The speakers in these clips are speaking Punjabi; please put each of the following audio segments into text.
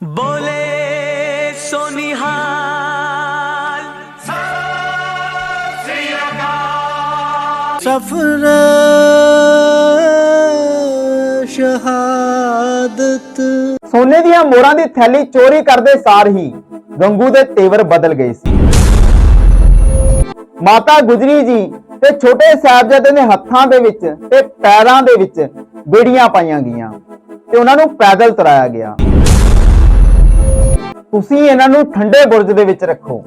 ਬੋਲੇ ਸੋਨਿਹਾਲ ਸਫਰ ਸ਼ਹਾਦਤ ਸੋਨੇ ਦੀਆਂ ਮੋਹਰਾਂ ਦੀ ਥੈਲੀ ਚੋਰੀ ਕਰਦੇ ਸਾਰ ਹੀ ਗੰਗੂ ਦੇ ਤੇਵਰ ਬਦਲ ਗਏ ਸੀ। ਮਾਤਾ ਗੁਜਰੀ ਜੀ ਤੇ ਛੋਟੇ ਸਾਹਿਬਜ਼ਾਦੇ ਨੇ ਹੱਥਾਂ ਦੇ ਵਿੱਚ ਤੇ ਪੈਰਾਂ ਦੇ ਵਿੱਚ ਬੇੜੀਆਂ ਪਾਈਆਂ ਗਈਆਂ ਤੇ ਉਹਨਾਂ ਨੂੰ ਪੈਦਲ ਤਰਾਇਆ ਗਿਆ। ਤੁਸੀਂ ਇਹਨਾਂ ਨੂੰ ਠੰਡੇ ਬੁਰਜ ਦੇ ਵਿੱਚ ਰੱਖੋ।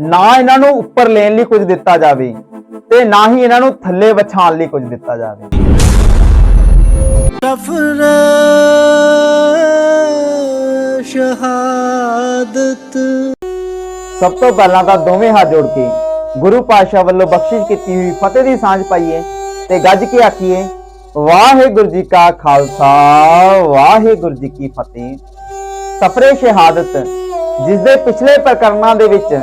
ਨਾ ਇਹਨਾਂ ਨੂੰ ਉੱਪਰ ਲੈਣ ਲਈ ਕੁਝ ਦਿੱਤਾ ਜਾਵੇ ਤੇ ਨਾ ਹੀ ਇਹਨਾਂ ਨੂੰ ਥੱਲੇ ਵਿਛਾਉਣ ਲਈ ਕੁਝ ਦਿੱਤਾ ਜਾਵੇ। ਸਫਰ ਸ਼ਹਾਦਤ। ਸਭ ਤੋਂ ਪਹਿਲਾਂ ਤਾਂ ਦੋਵੇਂ ਹੱਥ ਜੋੜ ਕੇ ਗੁਰੂ ਪਾਤਸ਼ਾਹ ਵੱਲੋਂ ਬਖਸ਼ਿਸ਼ ਕੀਤੀ ਹੋਈ ਫਤਿਹ ਦੀ ਸਾਂਝ ਪਾਈਏ ਤੇ ਗੱਜ ਕੇ ਆਖੀਏ ਵਾਹਿਗੁਰੂ ਜੀ ਕਾ ਖਾਲਸਾ ਵਾਹਿਗੁਰੂ ਜੀ ਕੀ ਫਤਿਹ। ਸਫਰੇ ਸ਼ਹਾਦਤ ਜਿਸ ਦੇ ਪਿਛਲੇ ਪ੍ਰਕਰਨਾਂ ਦੇ ਵਿੱਚ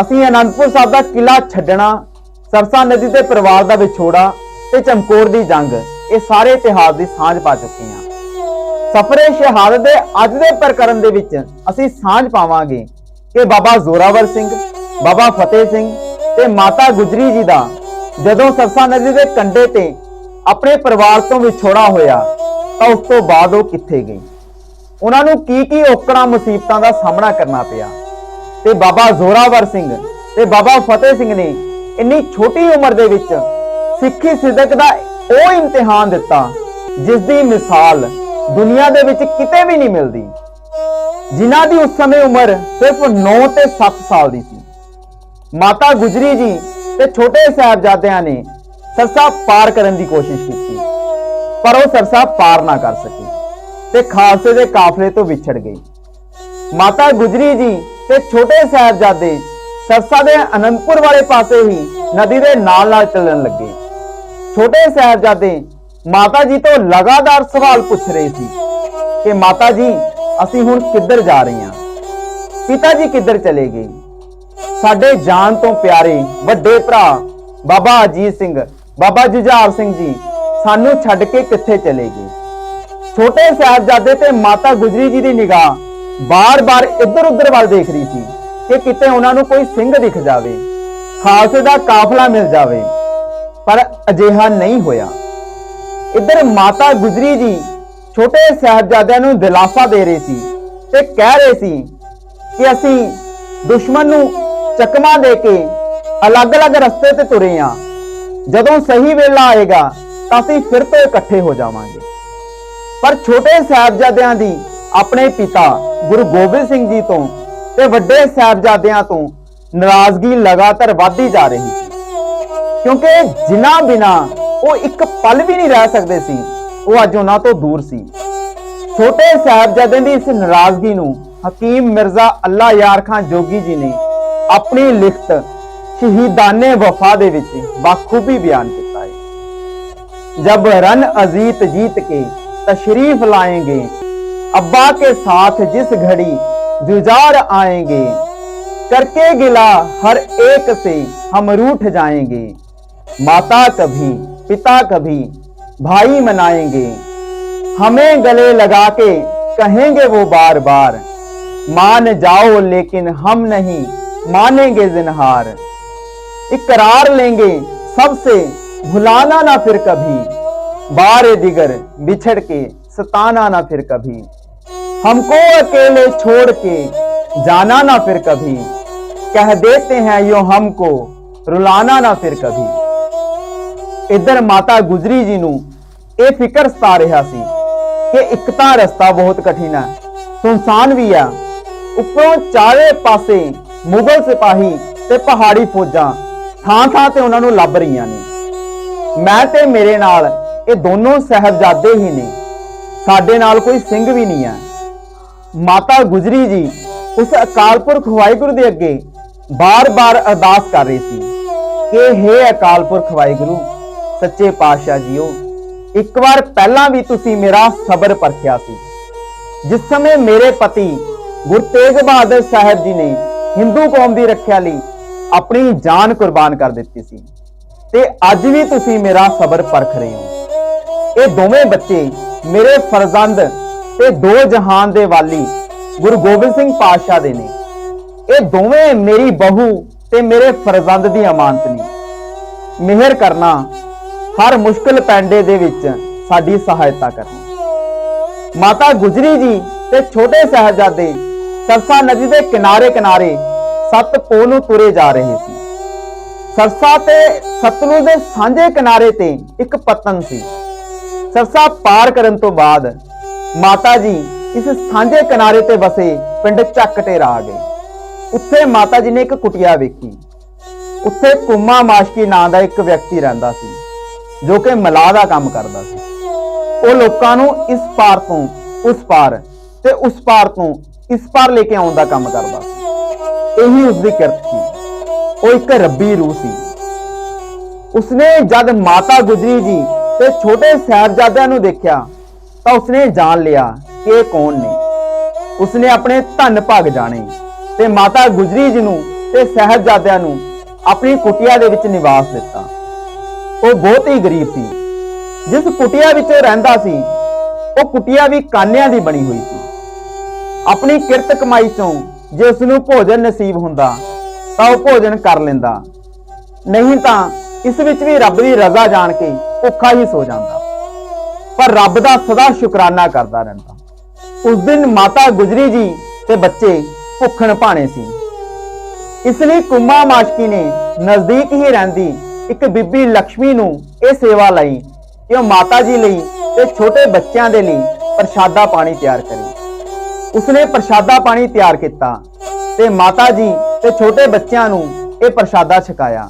ਅਸੀਂ ਅਨੰਦਪੁਰ ਸਾਹਿਬ ਦਾ ਕਿਲਾ ਛੱਡਣਾ, ਸਰਸਾ ਨਦੀ ਦੇ ਪਰਿਵਾਰ ਦਾ ਵਿਛੋੜਾ ਤੇ ਚਮਕੌਰ ਦੀ ਜੰਗ, ਇਹ ਸਾਰੇ ਇਤਿਹਾਸ ਦੀ ਸਾਂਝ ਪਾ ਚੁੱਕੇ ਹਾਂ। ਸਫਰੇ ਸ਼ਹਾਦਤ ਦੇ ਅੱਜ ਦੇ ਪ੍ਰਕਰਨ ਦੇ ਵਿੱਚ ਅਸੀਂ ਸਾਂਝ ਪਾਵਾਂਗੇ ਕਿ ਬਾਬਾ ਜ਼ੋਰਾਵਰ ਸਿੰਘ, ਬਾਬਾ ਫਤਿਹ ਸਿੰਘ ਤੇ ਮਾਤਾ ਗੁਜਰੀ ਜੀ ਦਾ ਜਦੋਂ ਸਰਸਾ ਨਦੀ ਦੇ ਕੰਢੇ ਤੇ ਆਪਣੇ ਪਰਿਵਾਰ ਤੋਂ ਵਿਛੋੜਾ ਹੋਇਆ, ਤਾਂ ਉਸ ਤੋਂ ਬਾਅਦ ਉਹ ਕਿੱਥੇ ਗਈ? ਉਹਨਾਂ ਨੂੰ ਕੀ ਕੀ ਔਕੜਾਂ, ਮੁਸੀਬਤਾਂ ਦਾ ਸਾਹਮਣਾ ਕਰਨਾ ਪਿਆ। ਤੇ ਬਾਬਾ ਜ਼ੋਰਾਵਰ ਸਿੰਘ ਤੇ ਬਾਬਾ ਫਤਿਹ ਸਿੰਘ ਨੇ ਇੰਨੀ ਛੋਟੀ ਉਮਰ ਦੇ ਵਿੱਚ ਸਿੱਖੀ ਸਿਦਕ ਦਾ ਉਹ ਇਮਤਿਹਾਨ ਦਿੱਤਾ, ਜਿਸ ਦੀ ਮਿਸਾਲ ਦੁਨੀਆ ਦੇ ਵਿੱਚ ਕਿਤੇ ਵੀ ਨਹੀਂ ਮਿਲਦੀ। ਜਿਨ੍ਹਾਂ ਦੀ ਉਸ ਸਮੇਂ ਉਮਰ ਸਿਰਫ 9 ਤੇ 7 ਸਾਲ ਦੀ ਸੀ। ਮਾਤਾ ਗੁਜਰੀ ਜੀ ਤੇ ਛੋਟੇ ਸਾਹਿਬਜ਼ਾਦਿਆਂ ਨੇ ਸਰਸਾ ਪਾਰ ਕਰਨ ਦੀ ਕੋਸ਼ਿਸ਼ ਕੀਤੀ, ਪਰ ਉਹ ਸਰਸਾ ਪਾਰ ਨਾ ਕਰ ਸਕੇ। ਤੇ ਖਾਲਸੇ ਦੇ ਕਾਫਲੇ ਤੋਂ ਵਿਛੜ ਗਏ ਮਾਤਾ ਗੁਜਰੀ ਜੀ ਤੇ ਛੋਟੇ ਸਾਹਿਬਜ਼ਾਦੇ ਸਰਸਾ ਦੇ ਅਨੰਦਪੁਰ ਵਾਲੇ ਪਾਸੇ ਹੀ ਨਦੀ ਦੇ ਨਾਲ ਨਾਲ ਚੱਲਣ ਲੱਗੇ। ਛੋਟੇ ਸਾਹਿਬਜ਼ਾਦੇ ਮਾਤਾ ਜੀ ਤੋਂ ਲਗਾਤਾਰ ਸਵਾਲ ਪੁੱਛ ਰਹੇ ਸੀ ਕਿ ਮਾਤਾ ਜੀ, ਅਸੀਂ ਹੁਣ ਕਿੱਧਰ ਜਾ ਰਹੇ ਹਾਂ? ਪਿਤਾ ਜੀ ਕਿੱਧਰ ਚਲੇ ਗਏ? ਸਾਡੇ ਜਾਨ ਤੋਂ ਪਿਆਰੇ ਵੱਡੇ ਭਰਾ ਬਾਬਾ ਅਜੀਤ ਸਿੰਘ, ਬਾਬਾ ਜੁਝਾਰ ਸਿੰਘ ਜੀ ਸਾਨੂੰ ਛੱਡ ਕੇ ਕਿੱਥੇ ਚਲੇ ਗਏ? ਛੋਟੇ ਸਾਹਿਬਜ਼ਾਦੇ ਤੇ ਮਾਤਾ ਗੁਜਰੀ ਜੀ ਦੀ ਨਿਗਾਹ ਬਾਰ-ਬਾਰ ਇੱਧਰ-ਉੱਧਰ ਵੱਲ ਦੇਖ ਰਹੀ ਸੀ ਕਿ ਕਿਤੇ ਉਹਨਾਂ ਨੂੰ ਕੋਈ ਸਿੰਘ ਦਿਖ ਜਾਵੇ, ਖਾਲਸੇ ਦਾ ਕਾਫਲਾ ਮਿਲ ਜਾਵੇ, ਪਰ ਅਜਿਹਾ ਨਹੀਂ ਹੋਇਆ। ਇੱਧਰ ਮਾਤਾ ਗੁਜਰੀ ਜੀ ਛੋਟੇ ਸਾਹਿਬਜ਼ਾਦਿਆਂ ਨੂੰ ਦਿਲਾਸਾ ਦੇ ਰਹੇ ਸੀ ਤੇ ਕਹਿ ਰਹੇ ਸੀ ਕਿ ਅਸੀਂ ਦੁਸ਼ਮਣ ਨੂੰ ਚਕਮਾ ਦੇ ਕੇ ਅਲੱਗ-ਅਲੱਗ ਰਸਤੇ ਤੇ ਤੁਰੇ ਆ। ਜਦੋਂ ਸਹੀ ਵੇਲਾ ਆਏਗਾ ਤਾਂ ਅਸੀਂ ਫਿਰ ਤੋਂ ਇਕੱਠੇ ਹੋ ਜਾਵਾਂਗੇ। ਪਰ ਛੋਟੇ ਸਾਹਿਬਜ਼ਾਦਿਆਂ ਦੀ ਆਪਣੇ ਪਿਤਾ ਗੁਰੂ ਗੋਬਿੰਦ ਸਿੰਘ ਜੀ ਤੋਂ ਤੇ ਵੱਡੇ ਸਾਹਿਬਜ਼ਾਦਿਆਂ ਤੋਂ ਨਾਰਾਜ਼ਗੀ ਲਗਾਤਾਰ ਵਧਦੀ ਜਾ ਰਹੀ ਸੀ। ਕਿਉਂਕਿ ਜਿਨ੍ਹਾਂ ਬਿਨਾ ਉਹ ਇੱਕ ਪਲ ਵੀ ਨਹੀਂ ਰਹਿ ਸਕਦੇ ਸੀ, ਉਹ ਅੱਜ ਉਹਨਾਂ ਤੋਂ ਦੂਰ ਸੀ। ਛੋਟੇ ਸਾਹਿਬਜ਼ਾਦੇ ਦੀ ਇਸ ਨਾਰਾਜ਼ਗੀ ਨੂੰ ਹਕੀਮ ਮਿਰਜ਼ਾ ਅੱਲਾ ਯਾਰ ਖਾਨ ਜੋਗੀ ਜੀ ਨੇ ਆਪਣੀ ਲਿਖਤ ਸ਼ਹੀਦਾਨੇ ਵਫਾ ਦੇ ਵਿੱਚ ਬਾਖੂਬੀ ਬਿਆਨ ਕੀਤਾ ਹੈ। ਜਬ ਰਨ ਅਜ਼ੀਤ ਜੀਤ ਕੇ तशरीफ़ लाएँगे। अब्बा के साथ जिस घड़ी जुजार आएँगे, करके गिला हर एक से हम रूठ जाएँगे। माता कभी, पिता कभी भाई मनाएँगे। हमें गले लगा के कहेंगे वो बार बार मान जाओ लेकिन हम नहीं मानेंगे जिनहार। इकरार लेंगे सबसे, भुलाना ना फिर कभी। बारे दिगर बिछड़ के सताना ना फिर कभी हमको अकेले छोड़ के जाना ना फिर कभी कह देते हैं यो हमको रुलाना ना फिर कभी ਇੱਧਰ ਮਾਤਾ ਗੁਜਰੀ ਜੀ ਨੂੰ ਇਹ ਫਿਕਰ ਸਤਾ ਰਿਹਾ ਸੀ ਕਿ ਇੱਕ ਤਾਂ ਰਸਤਾ ਬਹੁਤ ਕਠਿਨ ਹੈ ਸੁਨਸਾਨ ਵੀ ਆ ਉੱਪਰੋਂ ਚਾਰੇ ਪਾਸੇ ਮੁਗਲ ਸਿਪਾਹੀ ਤੇ ਪਹਾੜੀ ਫੌਜਾਂ ਥਾਂ ਥਾਂ ਤੇ ਉਹਨਾਂ ਨੂੰ ਲੱਭ ਰਹੀਆਂ ਨੇ ਮੈਂ ਤੇ ਮੇਰੇ ਨਾਲ ਇਹ ਦੋਨੋਂ ਸਹਿਬਜ਼ਾਦੇ ਹੀ ਨੇ। ਸਾਡੇ ਨਾਲ ਕੋਈ ਸਿੰਘ ਵੀ ਨਹੀਂ ਹੈ। ਮਾਤਾ ਗੁਜਰੀ ਜੀ ਉਸ ਅਕਾਲ ਪੁਰਖ ਵਾਹਿਗੁਰੂ ਦੇ ਅੱਗੇ ਬਾਰ-ਬਾਰ ਅਰਦਾਸ ਕਰ ਰਹੀ ਸੀ ਕਿ हे ਅਕਾਲ ਪੁਰਖ ਵਾਹਿਗੁਰੂ, ਸੱਚੇ ਪਾਤਸ਼ਾਹ ਜੀਓ, ਇੱਕ ਵਾਰ ਪਹਿਲਾਂ ਵੀ ਤੁਸੀਂ ਮੇਰਾ ਸਬਰ ਪਰਖਿਆ ਸੀ। ਜਿਸ ਸਮੇਂ ਮੇਰੇ ਪਤੀ ਗੁਰੂ ਤੇਗ ਬਹਾਦਰ ਸਾਹਿਬ ਜੀ ਨੇ ਹਿੰਦੂ ਕੌਮ ਦੀ ਰੱਖਿਆ ਲਈ ਆਪਣੀ ਜਾਨ ਕੁਰਬਾਨ ਕਰ ਦਿੱਤੀ ਸੀ ਤੇ ਅੱਜ ਵੀ ਤੁਸੀਂ ਮੇਰਾ ਸਬਰ ਪਰਖ ਰਹੇ ਹੋ। ਇਹ ਦੋਵੇਂ ਬੱਚੇ ਮੇਰੇ ਫਰਜ਼ੰਦ ਤੇ ਦੋ ਜਹਾਨ ਦੇ ਵਾਲੀ ਗੁਰੂ ਗੋਬਿੰਦ ਸਿੰਘ ਪਾਤਸ਼ਾਹ ਦੇ ਨੇ। ਇਹ ਦੋਵੇਂ ਮੇਰੀ ਬਹੂ ਤੇ ਮੇਰੇ ਫਰਜ਼ੰਦ ਦੀ ਅਮਾਨਤ ਨੇ। ਮਿਹਰ ਕਰਨਾ ਹਰ ਮੁਸ਼ਕਲ ਪੈਂਡੇ ਦੇ ਵਿੱਚ ਸਾਡੀ ਸਹਾਇਤਾ ਕਰਨਾ। ਮਾਤਾ ਗੁਜਰੀ ਜੀ ਤੇ ਛੋਟੇ ਸਾਹਿਬਜ਼ਾਦੇ ਸਰਸਾ ਨਦੀ ਦੇ ਕਿਨਾਰੇ ਕਿਨਾਰੇ ਸੱਤ ਪੋਹ ਨੂੰ ਤੁਰੇ ਜਾ ਰਹੇ ਸੀ। ਸਰਸਾ ਤੇ ਸਤਲੁਜ ਦੇ ਸਾਂਝੇ ਕਿਨਾਰੇ ਤੇ ਇੱਕ ਪਤਨ ਸੀ। ਸਰਸਾ ਪਾਰ ਕਰਨ ਤੋਂ ਬਾਅਦ ਮਾਤਾ ਜੀ ਇਸ ਸਾਂਝੇ ਕਿਨਾਰੇ ਤੇ ਵਸੇ ਪਿੰਡ ਚੱਕ ਢੇਰਾ ਆ ਗਏ। ਉੱਥੇ ਮਾਤਾ ਜੀ ਨੇ ਇੱਕ ਕੁਟਿਆ ਵੇਖੀ। ਉੱਥੇ ਕੁਮਾ ਮਾਸ਼ਕੀ ਨਾਂ ਦਾ ਇੱਕ ਵਿਅਕਤੀ ਰਹਿੰਦਾ ਸੀ, ਜੋ ਕਿ ਮਲਾਹ ਦਾ ਕੰਮ ਕਰਦਾ ਸੀ। ਉਹ ਲੋਕਾਂ ਨੂੰ ਇਸ ਪਾਰ ਤੋਂ ਉਸ ਪਾਰ ਤੇ ਉਸ ਪਾਰ ਤੋਂ ਇਸ ਪਾਰ ਲੈ ਕੇ ਆਉਣ ਦਾ ਕੰਮ ਕਰਦਾ ਸੀ। ਇਹੀ ਉਸ ਦੀ ਕਿਰਤ ਸੀ। ਉਹ ਇੱਕ ਰੱਬੀ ਰੂਹ ਸੀ। ਉਸਨੇ ਜਦ ਮਾਤਾ ਗੁਜਰੀ ਜੀ ਤੇ ਛੋਟੇ ਸਾਹਿਬਜ਼ਾਦਿਆਂ ਨੂੰ ਦੇਖਿਆ ਤਾਂ ਉਸਨੇ ਜਾਣ ਲਿਆ ਕਿ ਇਹ ਕੌਣ ਨੇ। ਉਸਨੇ ਆਪਣੇ ਧਨ ਭਾਗ ਜਾਣੇ ਤੇ ਮਾਤਾ ਗੁਜਰੀ ਜੀ ਨੂੰ ਤੇ ਸਾਹਿਬਜ਼ਾਦਿਆਂ ਨੂੰ ਆਪਣੀ ਕੁਟਿਆ ਦੇ ਵਿੱਚ ਨਿਵਾਸ ਦਿੱਤਾ। ਉਹ ਬਹੁਤ ਹੀ ਗਰੀਬ ਸੀ। ਜਿਸ ਕੁਟਿਆ ਵਿੱਚ ਉਹ ਰਹਿੰਦਾ ਸੀ, ਉਹ ਕੁਟਿਆ ਵੀ ਕਾਨਿਆਂ ਦੀ ਬਣੀ ਹੋਈ ਸੀ। ਆਪਣੀ ਕਿਰਤ ਕਮਾਈ ਚੋਂ ਜੇ ਉਸ ਨੂੰ ਭੋਜਨ ਨਸੀਬ ਹੁੰਦਾ ਤਾਂ ਉਹ ਭੋਜਨ ਕਰ ਲੈਂਦਾ। ਨਹੀਂ ਤਾਂ ਇਸ ਵਿੱਚ ਵੀ ਰੱਬ ਦੀ ਰਜ਼ਾ ਜਾਣ ਕੇ ਭੁੱਖਾ ਹੀ ਸੋ ਜਾਂਦਾ। ਪਰ ਰੱਬ ਦਾ ਸਦਾ ਸ਼ੁਕਰਾਨਾ ਕਰਦਾ ਰਹਿੰਦਾ। ਉਸ ਦਿਨ ਮਾਤਾ ਗੁਜਰੀ ਜੀ ਤੇ ਬੱਚੇ ਭੁੱਖਣ ਭਾਣੇ ਸੀ। ਇਸ ਲਈ ਕੁੰਮਾ ਮਾਸ਼ਕੀ ਨੇ ਨਜ਼ਦੀਕ ਹੀ ਰਹਿੰਦੀ ਇੱਕ ਬੀਬੀ ਲక్ష్ਮੀ ਨੂੰ ਇਹ ਸੇਵਾ ਲਈ ਕਿ ਉਹ ਮਾਤਾ ਜੀ ਲਈ ਤੇ ਛੋਟੇ ਬੱਚਿਆਂ ਦੇ ਲਈ ਪ੍ਰਸ਼ਾਦਾ ਪਾਣੀ ਤਿਆਰ ਕਰੇ। ਉਸਨੇ ਪ੍ਰਸ਼ਾਦਾ ਪਾਣੀ ਤਿਆਰ ਕੀਤਾ ਤੇ ਮਾਤਾ ਜੀ ਤੇ ਛੋਟੇ ਬੱਚਿਆਂ ਨੂੰ ਇਹ ਪ੍ਰਸ਼ਾਦਾ ਛਕਾਇਆ।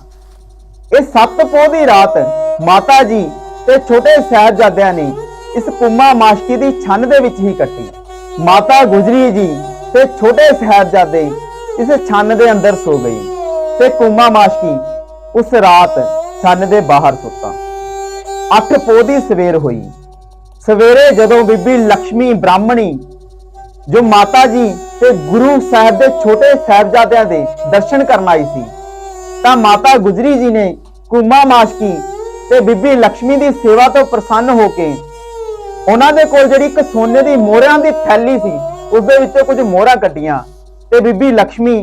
ਇਹ ਸੱਤ ਪੋਹ ਦੀ ਰਾਤ ਮਾਤਾ ਜੀ ਤੇ ਛੋਟੇ ਸਾਹਿਬਜ਼ਾਦਿਆਂ ਨੇ ਇਸ ਕੁੰਮਾ ਮਾਸ਼ਕੀ ਦੀ ਛੰਨ ਦੇ ਵਿੱਚ ਹੀ ਕੱਟੀ। ਮਾਤਾ ਗੁਜਰੀ ਜੀ ਤੇ ਛੋਟੇ ਸਾਹਿਬਜ਼ਾਦੇ ਇਸ ਛੰਨ ਦੇ ਅੰਦਰ ਸੋ ਗਏ ਤੇ ਕੁੰਮਾ ਮਾਸ਼ਕੀ ਉਸ ਰਾਤ ਛੰਨ ਦੇ ਬਾਹਰ ਸੁੱਤਾ। ਅੱਠ ਪੋਹ ਦੀ ਸਵੇਰ ਹੋਈ। ਸਵੇਰੇ ਜਦੋਂ ਬੀਬੀ ਲక్ష్ਮੀ ਬ੍ਰਾਹਮਣੀ, ਜੋ ਮਾਤਾ ਜੀ ਤੇ ਗੁਰੂ ਸਾਹਿਬ ਦੇ ਛੋਟੇ ਸਾਹਿਬਜ਼ਾਦਿਆਂ ਦੇ ਦਰਸ਼ਨ ਕਰਨ ਆਈ ਸੀ, ਤਾਂ ਮਾਤਾ ਗੁਜਰੀ ਜੀ ਨੇ ਕੁਮਾ ਮਾਸ਼ਕੀ ਤੇ ਬੀਬੀ ਲక్ష్ਮੀ ਦੀ ਸੇਵਾ ਤੋਂ ਪ੍ਰਸੰਨ ਹੋ ਕੇ ਉਹਨਾਂ ਦੇ ਕੋਲ ਜਿਹੜੀ ਇੱਕ ਸੋਨੇ ਦੀ ਮੋਹਰਾਂ ਦੀ ਥੈਲੀ ਸੀ, ਉਸ ਦੇ ਵਿੱਚੋਂ ਕੁਝ ਮੋਹਰਾਂ ਕੱਢੀਆਂ ਤੇ ਬੀਬੀ ਲక్ష్ਮੀ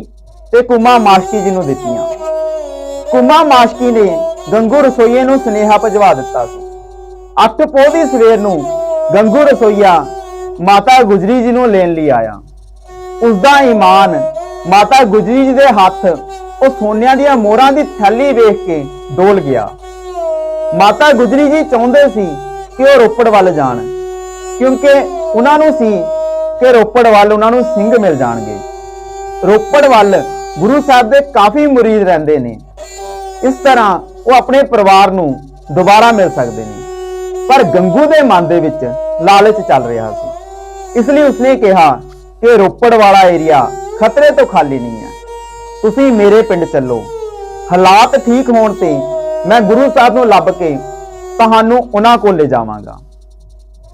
ਤੇ ਕੁਮਾ ਮਾਸ਼ਕੀ ਜੀ ਨੂੰ ਦਿੱਤੀਆਂ। ਕੁਮਾ ਮਾਸ਼ਕੀ ਨੇ ਗੰਗੂ ਰਸੋਈਏ ਨੂੰ ਸਨੇਹਾ ਭਜਵਾ ਦਿੱਤਾ ਸੀ। ਅੱਠ ਪੋਹ ਦੀ ਸਵੇਰ ਨੂੰ ਗੰਗੂ ਰਸੋਈਆ ਮਾਤਾ ਗੁਜਰੀ ਜੀ ਨੂੰ ਲੈਣ ਲਈ ਆਇਆ। ਉਸ ਦਾ ਈਮਾਨ ਮਾਤਾ ਗੁਜਰੀ ਜੀ ਦੇ ਹੱਥ ਉਹ ਸੋਨਿਆਂ ਦੀਆਂ ਮੋਹਰਾਂ ਦੀ ਥੈਲੀ ਵੇਖ ਕੇ ਡੋਲ ਗਿਆ। ਮਾਤਾ ਗੁਜਰੀ ਜੀ ਚਾਹੁੰਦੇ ਸੀ ਕਿ ਉਹ ਰੋਪੜ ਵੱਲ ਜਾਣ, ਕਿਉਂਕਿ ਉਹਨਾਂ ਨੂੰ ਸੀ ਕਿ ਰੋਪੜ ਵੱਲ ਉਹਨਾਂ ਨੂੰ ਸਿੰਘ ਮਿਲ ਜਾਣਗੇ। ਰੋਪੜ ਵੱਲ ਗੁਰੂ ਸਾਹਿਬ ਦੇ ਕਾਫੀ ਮੁਰੀਦ ਰਹਿੰਦੇ ਨੇ। ਇਸ ਤਰ੍ਹਾਂ ਉਹ ਆਪਣੇ ਪਰਿਵਾਰ ਨੂੰ ਦੁਬਾਰਾ ਮਿਲ ਸਕਦੇ ਨੇ। ਪਰ ਗੰਗੂ ਦੇ ਮਨ ਦੇ ਵਿੱਚ ਲਾਲਚ ਚੱਲ ਰਿਹਾ ਸੀ। ਇਸ ਲਈ ਉਸਨੇ ਕਿਹਾ ਕਿ ਰੋਪੜ ਵਾਲਾ ਏਰੀਆ ਖਤਰੇ ਤੋਂ ਖਾਲੀ ਨਹੀਂ ਹੈ। ਤੁਸੀਂ ਮੇਰੇ ਪਿੰਡ ਚੱਲੋ। ਹਾਲਾਤ ਠੀਕ ਹੋਣ ਤੇ ਮੈਂ ਗੁਰੂ ਸਾਹਿਬ ਨੂੰ ਲੱਭ ਕੇ ਤੁਹਾਨੂੰ ਉਹਨਾਂ ਕੋਲ ਲੈ ਜਾਵਾਂਗਾ।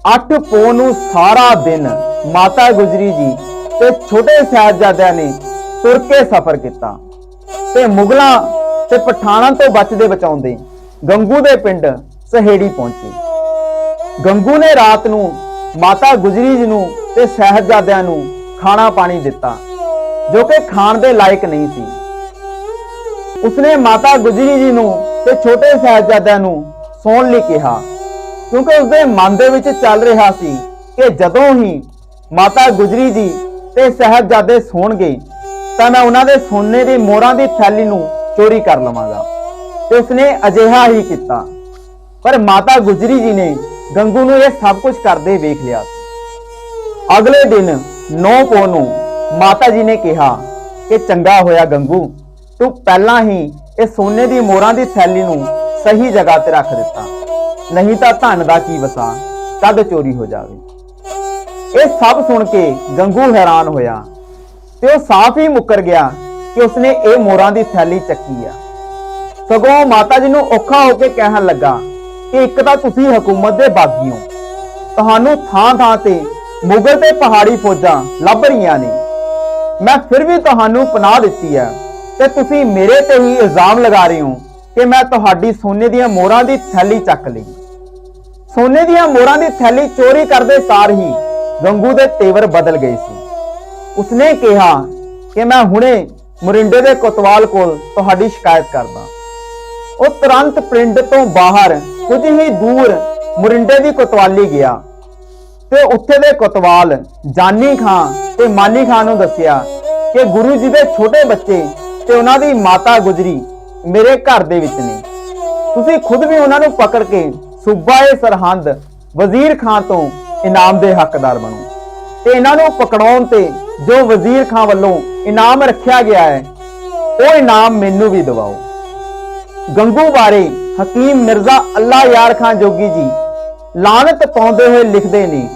ਅੱਠ ਪੋ ਨੂੰ ਸਾਰਾ ਦਿਨ ਮਾਤਾ ਗੁਜਰੀ ਜੀ ਤੇ ਛੋਟੇ ਸਾਹਿਬਜ਼ਾਦਿਆਂ ਨੇ ਤੁਰ ਕੇ ਸਫ਼ਰ ਕੀਤਾ। ਤੇ ਮੁਗਲਾਂ ਤੇ ਪਠਾਣਾਂ ਤੋਂ ਬਚਦੇ ਬਚਾਉਂਦੇ ਗੰਗੂ ਦੇ ਪਿੰਡ ਸਹੇੜੀ ਪਹੁੰਚੇ। ਗੰਗੂ ਨੇ ਰਾਤ ਨੂੰ ਮਾਤਾ ਗੁਜਰੀ ਜੀ ਨੂੰ ਤੇ ਸਾਹਿਬਜ਼ਾਦਿਆਂ ਨੂੰ ਖਾਣਾ ਪਾਣੀ ਦਿੱਤਾ, ਜੋ ਕਿ ਖਾਣ ਦੇ ਲਾਇਕ ਨਹੀਂ ਸੀ। ਉਸਨੇ ਮਾਤਾ ਗੁਜਰੀ ਜੀ ਨੂੰ ਤੇ ਛੋਟੇ ਸਾਹਿਬਜ਼ਾਦਿਆਂ ਨੂੰ ਸੌਣ ਲਈ ਕਿਹਾ, ਕਿਉਂਕਿ ਉਸਦੇ ਮਨ ਦੇ ਵਿੱਚ ਚੱਲ ਰਿਹਾ ਸੀ ਕਿ ਜਦੋਂ ਹੀ ਮਾਤਾ ਗੁਜਰੀ ਜੀ ਤੇ ਸਾਹਿਬਜ਼ਾਦੇ ਸੌਣਗੇ, ਤਾਂ ਮੈਂ ਉਹਨਾਂ ਦੇ ਸੋਨੇ ਦੀ ਮੋਹਰਾਂ ਦੀ ਥੈਲੀ ਨੂੰ ਚੋਰੀ ਕਰ ਲਵਾਂਗਾ। ਤੇ ਉਸਨੇ ਅਜਿਹਾ ਹੀ ਕੀਤਾ। ਪਰ ਮਾਤਾ ਗੁਜਰੀ ਜੀ ਨੇ ਗੰਗੂ ਨੂੰ ਇਹ ਸਭ ਕੁਝ ਕਰਦੇ ਵੇਖ ਲਿਆ ਅਗਲੇ ਦਿਨ 9 ਪੋ ਨੂੰ ਮਾਤਾ ਜੀ ਨੇ ਕਿਹਾ ਕਿ ਚੰਗਾ ਹੋਇਆ ਗੰਗੂ, ਤੂੰ ਪਹਿਲਾਂ ਹੀ ਇਹ ਸੋਨੇ ਦੀ ਮੋਹਰਾਂ ਦੀ ਥੈਲੀ ਨੂੰ ਸਹੀ ਜਗ੍ਹਾ ਤੇ ਰੱਖ ਦਿੱਤਾ। ਨਹੀਂ ਤਾਂ ਧਨ ਦਾ ਕੀ ਵਸਾ ਕਦ ਚੋਰੀ ਹੋ ਜਾਵੇ। ਇਹ ਸਭ ਸੁਣ ਕੇ ਗੰਗੂ ਹੈਰਾਨ ਹੋਇਆ ਤੇ ਉਹ ਸਾਫ਼ ਹੀ ਮੁੱਕਰ ਗਿਆ ਕਿ ਉਸਨੇ ਇਹ ਮੋਹਰਾਂ ਦੀ ਥੈਲੀ ਚੱਕੀ ਆ। ਸਗੋਂ ਮਾਤਾ ਜੀ ਨੂੰ ਔਖਾ ਹੋ ਕੇ ਕਹਿਣ ਲੱਗਾ ਕਿ ਇੱਕ ਤਾਂ ਤੁਸੀਂ ਹਕੂਮਤ ਦੇ ਬਾਗੀ ਹੋ ਤੁਹਾਨੂੰ ਥਾਂ ਥਾਂ ਤੇ ਮੁਗਲ ਤੇ ਪਹਾੜੀ ਫੌਜਾਂ ਲੱਭ ਰਹੀਆਂ ਨੇ। ਮੈਂ ਫਿਰ ਵੀ ਤੁਹਾਨੂੰ ਪਨਾਹ ਦਿੱਤੀ ਹੈ ਤੇ ਤੁਸੀਂ ਮੇਰੇ ਤੇ ਹੀ ਇਲਜ਼ਾਮ ਲਗਾ ਰਹੇ ਹੋ ਕਿ ਮੈਂ ਤੁਹਾਡੀ ਸੋਨੇ ਦੀਆਂ ਮੋਹਰਾਂ ਦੀ ਥੈਲੀ ਚੱਕ ਲਈ। ਸੋਨੇ ਦੀਆਂ ਮੋਹਰਾਂ ਦੀ ਥੈਲੀ ਚੋਰੀ ਕਰਦੇ ਸਾਰ ਹੀ ਗੰਗੂ ਦੇ ਤੇਵਰ ਬਦਲ ਗਏ ਸੀ। ਉਸਨੇ ਕਿਹਾ ਕਿ ਮੈਂ ਹੁਣੇ ਮੁਰਿੰਡੇ ਦੇ ਕੋਤਵਾਲ ਕੋਲ ਤੁਹਾਡੀ ਸ਼ਿਕਾਇਤ ਕਰਦਾ। ਉਹ ਤੁਰੰਤ ਪਿੰਡ ਤੋਂ ਬਾਹਰ ਕੁਝ ਹੀ ਦੂਰ ਮੁਰਿੰਡੇ ਦੀ ਕੋਤਵਾਲੀ ਗਿਆ ਤੇ ਉੱਥੇ ਦੇ ਕੋਤਵਾਲ ਜਾਨੀ ਖਾਂ ਤੇ ਮਾਨੀ ਖਾਂ ਨੂੰ ਦੱਸਿਆ ਕਿ ਗੁਰੂ ਜੀ ਦੇ ਛੋਟੇ ਬੱਚੇ ਤੇ ਉਹਨਾਂ ਦੀ ਮਾਤਾ ਗੁਜਰੀ ਮੇਰੇ ਘਰ ਦੇ ਵਿੱਚ ਨੇ। ਤੁਸੀਂ ਖੁਦ ਵੀ ਉਹਨਾਂ ਨੂੰ ਪਕੜ ਕੇ ਸੂਬਾਏ ਸਰਹੰਦ ਵਜ਼ੀਰ ਖਾਨ ਤੋਂ ਇਨਾਮ ਦੇ ਹੱਕਦਾਰ ਬਣੋ। ਤੇ ਇਹਨਾਂ ਨੂੰ ਪਕੜਾਉਣ ਤੇ ਜੋ ਵਜ਼ੀਰ ਖਾਨ ਵੱਲੋਂ ਇਨਾਮ ਰੱਖਿਆ ਗਿਆ ਹੈ, ਉਹ ਇਨਾਮ ਮੈਨੂੰ ਵੀ ਦਿਵਾਓ। ਗੰਗੂ ਬਾਰੇ ਹਕੀਮ ਮਿਰਜ਼ਾ ਅੱਲਾ ਯਾਰ ਖਾਨ ਜੋਗੀ ਜੀ ਲਾਨਤ ਪਾਉਂਦੇ ਹੋਏ ਲਿਖਦੇ ਨੇ,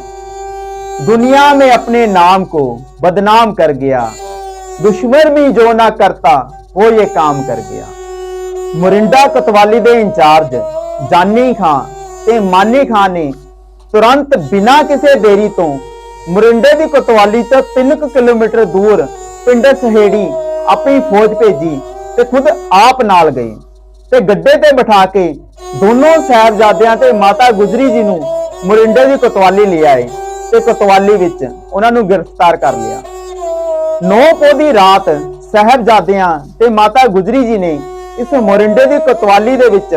ਦੁਨੀਆ ਮੇ ਆਪਣੇ ਨਾਮ ਕੋ ਬਦਨਾਮ ਕਰ ਗਿਆ ਦੁਸ਼ਮਣ ਵੀ ਜੋ ਨਾ ਕਰਤਾ, ਉਹ ਇਹ ਕੰਮ ਕਰ ਗਿਆ। ਮੁਰਿੰਡਾ ਕਤਵਾਲੀ ਦੇ ਇੰਚਾਰਜ ਜਾਨੀ ਖਾਂ ਤੇ ਮਾਨੀ ਖਾਂ ਨੇ ਤੁਰੰਤ ਬਿਨਾਂ ਕਿਸੇ ਦੇਰੀ ਤੋਂ ਮੁਰਿੰਡੇ ਦੀ ਕਤਵਾਲੀ ਤੋਂ 3 ਕਿਲੋਮੀਟਰ ਦੂਰ ਪਿੰਡ ਸਹੇੜੀ ਆਪਣੀ ਫੌਜ ਭੇਜੀ ਤੇ ਖੁਦ ਆਪ ਨਾਲ ਗਏ ਤੇ ਗੱਡੇ ਤੇ ਬਿਠਾ ਕੇ ਦੋਨੋਂ ਸਹਿਬਜ਼ਾਦਿਆਂ ਤੇ ਮਾਤਾ ਗੁਜਰੀ ਜੀ ਨੂੰ ਮੁਰਿੰਡੇ ਦੀ ਕਤਵਾਲੀ ਲਿਆਏ ਤੇ ਕਤਵਾਲੀ ਵਿੱਚ ਉਹਨਾਂ ਨੂੰ ਗ੍ਰਿਫਤਾਰ ਕਰ ਲਿਆ। ਨੌ ਪੋ ਰਾਤ ਸਾਹਿਬਜ਼ਾਦਿਆਂ ਤੇ ਮਾਤਾ ਗੁਜਰੀ ਜੀ ਨੇ ਇਸ ਮੋਰਿੰਡੇ ਦੀ ਕਤਵਾਲੀ ਦੇ ਵਿੱਚ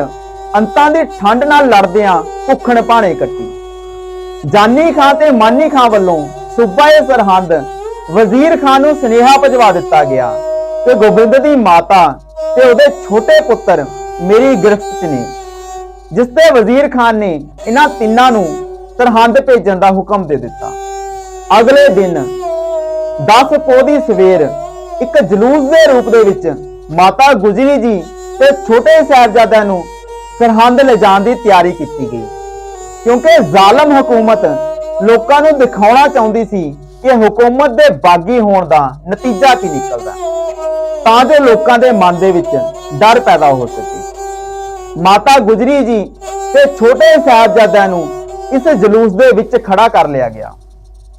ਅੰਤਾਂ ਦੀ ਠੰਡ ਨਾਲ ਲੜਦਿਆਂ ਭੁੱਖਣ ਭਾਣੇ ਕੱਟੀ। ਜਾਨੀ ਖਾਂ ਤੇ ਮਾਨੀ ਖਾਂ ਵੱਲੋਂ ਸੂਬਾ ਸਰਹੰਦ ਵਜ਼ੀਰ ਖਾਨ ਨੂੰ ਸੁਨੇਹਾ ਭਜਵਾ ਦਿੱਤਾ ਗਿਆ ਕਿ ਗੋਬਿੰਦ ਦੀ ਮਾਤਾ ਤੇ ਉਹਦੇ ਛੋਟੇ ਪੁੱਤਰ ਮੇਰੀ ਗ੍ਰਿਫਤ 'ਚ ਨੇ, ਜਿਸ ਤੇ ਵਜ਼ੀਰ ਖਾਨ ਨੇ ਇਹਨਾਂ ਤਿੰਨਾਂ ਨੂੰ ਸਰਹੰਦ ਭੇਜਣ ਦਾ ਹੁਕਮ ਦੇ ਦਿੱਤਾ। ਅਗਲੇ ਦਿਨ 10 ਪੋਹ ਸਵੇਰ ਇੱਕ ਜਲੂਸ ਦੇ ਰੂਪ ਦੇ ਵਿੱਚ ਮਾਤਾ ਗੁਜਰੀ ਜੀ ਤੇ ਛੋਟੇ ਸਾਹਿਬਜ਼ਾਦਿਆਂ ਨੂੰ ਸਰਹੰਦ ਲਿਜਾਣ ਦੀ ਤਿਆਰੀ ਕੀਤੀ ਗਈ। ਕਿਉਂਕਿ ਜ਼ਾਲਮ ਹਕੂਮਤ ਲੋਕਾਂ ਨੂੰ ਦਿਖਾਉਣਾ ਚਾਹੁੰਦੀ ਸੀ ਕਿ ਹਕੂਮਤ ਦੇ ਬਾਗੀ ਹੋਣ ਦਾ ਨਤੀਜਾ ਕੀ ਨਿਕਲਦਾ। ਤਾਂ ਜੋ ਲੋਕਾਂ ਦੇ ਮਨ ਦੇ ਵਿੱਚ ਡਰ ਪੈਦਾ ਹੋ ਸਕੇ। ਮਾਤਾ ਗੁਜਰੀ ਜੀ ਤੇ ਛੋਟੇ ਸਾਹਿਬਜ਼ਾਦਿਆਂ ਨੂੰ ਇਸ ਜਲੂਸ ਦੇ ਵਿੱਚ ਖੜਾ ਕਰ ਲਿਆ ਗਿਆ।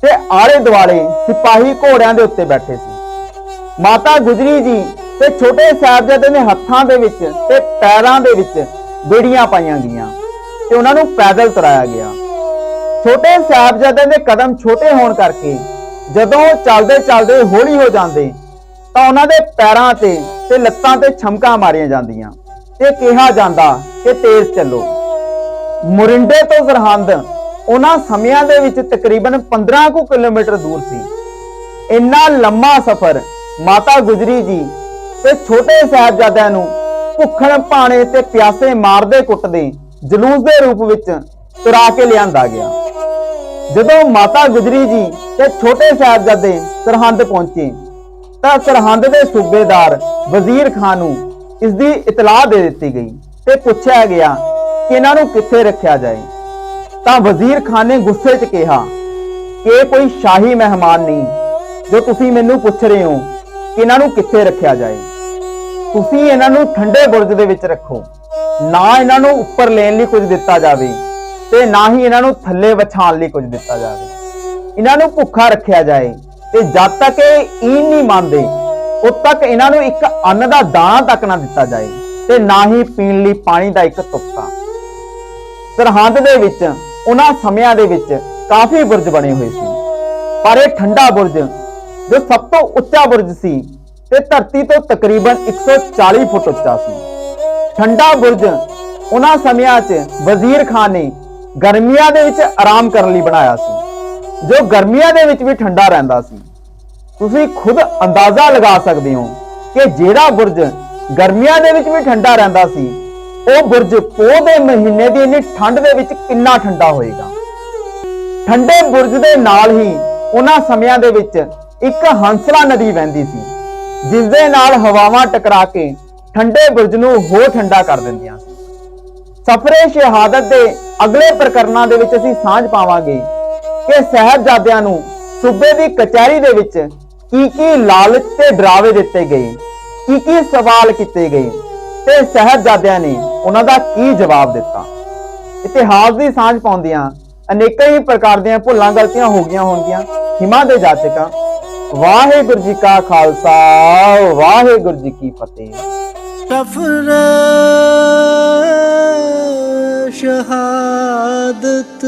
ਤੇ ਆਲੇ ਦੁਆਲੇ ਸਿਪਾਹੀ ਘੋੜਿਆਂ ਦੇ ਉੱਤੇ ਬੈਠੇ ਸੀ। ਮਾਤਾ ਗੁਜਰੀ ਜੀ ਤੇ ਛੋਟੇ ਸਾਹਿਬਜ਼ਾਦੇ ਦੇ ਹੱਥਾਂ ਦੇ ਵਿੱਚ ਤੇ ਪੈਰਾਂ ਦੇ ਵਿੱਚ ਬੇੜੀਆਂ ਪਾਈਆਂ ਗਈਆਂ ਤੇ ਉਹਨਾਂ ਨੂੰ ਪੈਦਲ ਤੁਰਾਇਆ ਗਿਆ। ਛੋਟੇ ਸਾਹਿਬਜ਼ਾਦੇ ਦੇ ਕਦਮ ਛੋਟੇ ਹੋਣ ਕਰਕੇ ਜਦੋਂ ਉਹ ਚੱਲਦੇ ਚੱਲਦੇ ਹੌਲੀ ਹੋ ਜਾਂਦੇ, ਤਾਂ ਉਹਨਾਂ ਦੇ ਪੈਰਾਂ ਤੇ ਤੇ ਲੱਤਾਂ ਤੇ ਛਮਕਾਂ ਮਾਰੀਆਂ ਜਾਂਦੀਆਂ। ਤੇ ਕਿਹਾ ਜਾਂਦਾ ਕਿ ਤੇਜ਼ ਚੱਲੋ। ਮੁਰਿੰਡੇ ਤੋਂ ਸਰਹੰਦ ਉਹਨਾਂ ਸਮਿਆਂ ਦੇ ਵਿੱਚ ਤਕਰੀਬਨ 15 ਕੁ ਕਿਲੋਮੀਟਰ ਦੂਰ ਸੀ। ਇੰਨਾ ਲੰਮਾ ਸਫ਼ਰ ਮਾਤਾ ਗੁਜਰੀ ਜੀ ਤੇ ਛੋਟੇ ਸਾਹਿਬਜ਼ਾਦਿਆਂ ਨੂੰ ਭੁੱਖਣ ਭਾਣੇ ਤੇ ਪਿਆਸੇ ਮਾਰਦੇ ਕੁੱਟਦੇ ਜਲੂਸ ਦੇ ਰੂਪ ਵਿੱਚ ਤੁਰਾ ਕੇ ਲਿਆਂਦਾ ਗਿਆ। ਜਦੋਂ ਮਾਤਾ ਗੁਜਰੀ ਜੀ ਤੇ ਛੋਟੇ ਸਾਹਿਬਜ਼ਾਦੇ ਸਰਹੰਦ ਪਹੁੰਚੇ, ਤਾਂ ਸਰਹੰਦ ਦੇ ਸੂਬੇਦਾਰ ਵਜ਼ੀਰ ਖਾਨ ਨੂੰ ਇਸ ਦੀ ਇਤਲਾਹ ਦੇ ਦਿੱਤੀ ਗਈ ਤੇ ਪੁੱਛਿਆ ਗਿਆ ਕਿ ਇਹਨਾਂ ਨੂੰ ਕਿੱਥੇ ਰੱਖਿਆ ਜਾਏ। ਤਾਂ ਵਜ਼ੀਰ ਖਾਨ ਨੇ ਗੁੱਸੇ 'ਚ ਕਿਹਾ, ਕਿ ਕੋਈ ਸ਼ਾਹੀ ਮਹਿਮਾਨ ਨਹੀਂ, ਜੋ ਤੁਸੀਂ ਮੈਨੂੰ ਪੁੱਛ ਰਹੇ ਹੋ ਇਹਨਾਂ ਨੂੰ ਕਿੱਥੇ ਰੱਖਿਆ ਜਾਏ। ਤੁਸੀਂ ਇਹਨਾਂ ਨੂੰ ਠੰਡੇ ਬੁਰਜ ਦੇ ਵਿੱਚ ਰੱਖੋ। ਨਾ ਇਹਨਾਂ ਨੂੰ ਉੱਪਰ ਲੈਣ ਲਈ ਕੁਝ ਦਿੱਤਾ ਜਾਵੇ ਤੇ ਨਾ ਹੀ ਇਹਨਾਂ ਨੂੰ ਥੱਲੇ ਵਿਛਾਉਣ ਲਈ ਕੁਝ ਦਿੱਤਾ ਜਾਵੇ। ਇਹਨਾਂ ਨੂੰ ਭੁੱਖਾ ਰੱਖਿਆ ਜਾਏ ਤੇ ਜਦ ਤੱਕ ਇਹ ਈਨ ਨਹੀਂ ਮੰਨਦੇ, ਉਦ ਤੱਕ ਇਹਨਾਂ ਨੂੰ ਇੱਕ ਅੰਨ ਦਾ ਦਾਣਾ ਤੱਕ ਨਾ ਦਿੱਤਾ ਜਾਏ ਤੇ ਨਾ ਹੀ ਪੀਣ ਲਈ ਪਾਣੀ ਦਾ ਇੱਕ ਤੁਪਕਾ। ਸਰਹੰਦ ਦੇ ਵਿੱਚ ਉਹਨਾਂ ਸਮਿਆਂ ਦੇ ਵਿੱਚ ਕਾਫੀ ਬੁਰਜ ਬਣੇ ਹੋਏ ਸੀ। ਪਰ ਇਹ ਠੰਡਾ ਬੁਰਜ, ਜੋ ਸਭ ਤੋਂ ਉੱਚਾ ਬੁਰਜ ਸੀ ਤੇ ਧਰਤੀ ਤੋਂ ਤਕਰੀਬਨ 140 ਫੁੱਟ ਉੱਚਾ ਸੀ। ਠੰਡਾ ਬੁਰਜ ਉਹਨਾਂ ਸਮਿਆਂ 'ਚ ਵਜ਼ੀਰ ਖਾਨ ਨੇ ਗਰਮੀਆਂ ਦੇ ਵਿੱਚ ਆਰਾਮ ਕਰਨ ਲਈ ਬਣਾਇਆ ਸੀ, ਜੋ ਗਰਮੀਆਂ ਦੇ ਵਿੱਚ ਵੀ ਠੰਡਾ ਰਹਿੰਦਾ ਸੀ। ਤੁਸੀਂ ਖੁਦ ਅੰਦਾਜ਼ਾ ਲਗਾ ਸਕਦੇ ਹੋ ਕਿ ਜਿਹੜਾ ਬੁਰਜ ਗਰਮੀਆਂ ਦੇ ਵਿੱਚ ਵੀ ਠੰਡਾ ਰਹਿੰਦਾ ਸੀ ਉਹ ਬੁਰਜ ਪੋਹ ਦੇ ਮਹੀਨੇ ਦੀ ਇੰਨੀ ਠੰਡ ਦੇ ਵਿੱਚ ਕਿੰਨਾ ਠੰਡਾ ਹੋਏਗਾ? ਠੰਡੇ ਬੁਰਜ ਦੇ ਨਾਲ ਹੀ ਉਹਨਾਂ ਸਮਿਆਂ ਦੇ ਵਿੱਚ ਇੱਕ ਹੰਸਲਾ ਨਦੀ ਵਹਿੰਦੀ ਸੀ ਜਿਸ ਦੇ ਨਾਲ ਹਵਾਵਾਂ ਟਕਰਾ ਕੇ ਠੰਡੇ ਬੁਰਜ ਨੂੰ ਹੋਰ ਠੰਡਾ ਕਰ ਦਿੰਦੀਆਂ ਸੀ। ਸਫਰੇ ਸ਼ਹਾਦਤ ਦੇ ਅਗਲੇ ਪ੍ਰਕਰਨਾਂ ਦੇ ਵਿੱਚ ਅਸੀਂ ਸਾਂਝ ਪਾਵਾਂਗੇ ਕਿ ਸਹਿਬਜ਼ਾਦਿਆਂ ਨੂੰ ਸੂਬੇ ਦੀ ਕਚਹਿਰੀ ਦੇ ਵਿੱਚ ਕੀ ਕੀ ਲਾਲਚ ਤੇ ਡਰਾਵੇ ਦਿੱਤੇ ਗਏ, ਕੀ ਕੀ ਸਵਾਲ ਕੀਤੇ ਗਏ ਤੇ ਸਹਿਬਜ਼ਾਦਿਆਂ ਨੇ ਉਹਨਾਂ ਦਾ ਕੀ ਜਵਾਬ ਦਿੱਤਾ? ਇਤਿਹਾਸ ਦੀ ਸਾਂਝ ਪਾਉਂਦਿਆਂ ਅਨੇਕਾਂ ਹੀ ਪ੍ਰਕਾਰ ਦੀਆਂ ਭੁੱਲਾਂ ਗਲਤੀਆਂ ਹੋ ਗਈਆਂ ਹੋਣਗੀਆਂ। ਹਿਮਾ ਦੇ ਜਾਚਕਾਂ, ਵਾਹਿਗੁਰੂ ਜੀ ਕਾ ਖਾਲਸਾ, ਵਾਹਿਗੁਰੂ ਜੀ ਕੀ ਫਤਿਹ। ਸਫਰ ਸ਼ਹਾਦਤ।